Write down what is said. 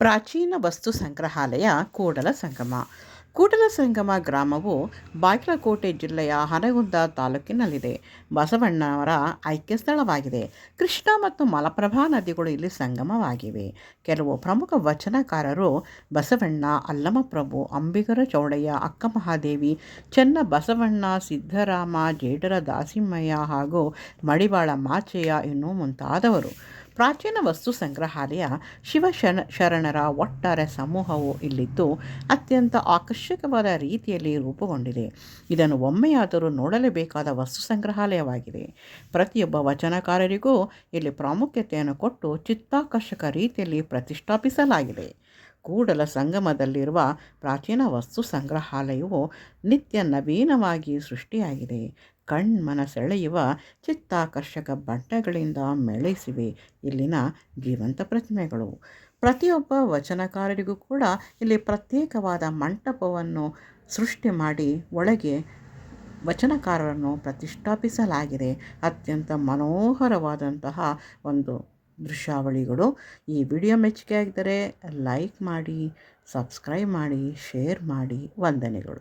ಪ್ರಾಚೀನ ವಸ್ತು ಸಂಗ್ರಹಾಲಯ ಕೂಡಲ ಸಂಗಮ. ಕೂಡಲ ಸಂಗಮ ಗ್ರಾಮವು ಬಾಗಲಕೋಟೆ ಜಿಲ್ಲೆಯ ಹನಗುಂದ ತಾಲೂಕಿನಲ್ಲಿದೆ. ಬಸವಣ್ಣವರ ಐಕ್ಯ ಸ್ಥಳವಾಗಿದೆ. ಕೃಷ್ಣ ಮತ್ತು ಮಲಪ್ರಭಾ ನದಿಗಳು ಇಲ್ಲಿ ಸಂಗಮವಾಗಿವೆ. ಕೆಲವು ಪ್ರಮುಖ ವಚನಕಾರರು ಬಸವಣ್ಣ, ಅಲ್ಲಮಪ್ರಭು, ಅಂಬಿಗರ ಚೌಡಯ್ಯ ಅಕ್ಕ ಮಹಾದೇವಿ ಚೆನ್ನ ಬಸವಣ್ಣ, ಸಿದ್ದರಾಮ, ಜೇಡರ ದಾಸಿಮಯ್ಯ ಹಾಗೂ ಮಡಿವಾಳ ಮಾಚಯ್ಯ ಇನ್ನೂ ಮುಂತಾದವರು. ಪ್ರಾಚೀನ ವಸ್ತು ಸಂಗ್ರಹಾಲಯ ಶಿವಶರಣ ಶರಣರ ಒಟ್ಟಾರೆ ಸಮೂಹವು ಇಲ್ಲಿದ್ದು ಅತ್ಯಂತ ಆಕರ್ಷಕವಾದ ರೀತಿಯಲ್ಲಿ ರೂಪುಗೊಂಡಿದೆ. ಇದನ್ನು ಒಮ್ಮೆಯಾದರೂ ನೋಡಲೇಬೇಕಾದ ವಸ್ತು ಸಂಗ್ರಹಾಲಯವಾಗಿದೆ. ಪ್ರತಿಯೊಬ್ಬ ವಚನಕಾರರಿಗೂ ಇಲ್ಲಿ ಪ್ರಾಮುಖ್ಯತೆಯನ್ನು ಕೊಟ್ಟು ಚಿತ್ತಾಕರ್ಷಕ ರೀತಿಯಲ್ಲಿ ಪ್ರತಿಷ್ಠಾಪಿಸಲಾಗಿದೆ. ಕೂಡಲ ಸಂಗಮದಲ್ಲಿರುವ ಪ್ರಾಚೀನ ವಸ್ತು ಸಂಗ್ರಹಾಲಯವು ನಿತ್ಯ ನವೀನವಾಗಿ ಸೃಷ್ಟಿಯಾಗಿದೆ. ಕಣ್ಮನ ಸೆಳೆಯುವ ಚಿತ್ತಾಕರ್ಷಕ ಬಣ್ಣಗಳಿಂದ ಮೆಳೆಸಿವೆ. ಇಲ್ಲಿನ ಜೀವಂತ ಪ್ರತಿಮೆಗಳು. ಪ್ರತಿಯೊಬ್ಬ ವಚನಕಾರರಿಗೂ ಕೂಡ ಇಲ್ಲಿ ಪ್ರತ್ಯೇಕವಾದ ಮಂಟಪವನ್ನು ಸೃಷ್ಟಿ ಮಾಡಿ ಒಳಗೆ ವಚನಕಾರರನ್ನು ಪ್ರತಿಷ್ಠಾಪಿಸಲಾಗಿದೆ. ಅತ್ಯಂತ ಮನೋಹರವಾದಂತಹ ಒಂದು ದೃಶ್ಯಾವಳಿಗಳು. ಈ ವಿಡಿಯೋ ಮೆಚ್ಚುಗೆ ಆಗಿದ್ದರೆ ಲೈಕ್ ಮಾಡಿ ಸಬ್ಸ್ಕ್ರೈಬ್ ಮಾಡಿ ಶೇರ್ ಮಾಡಿ. ವಂದನೆಗಳು.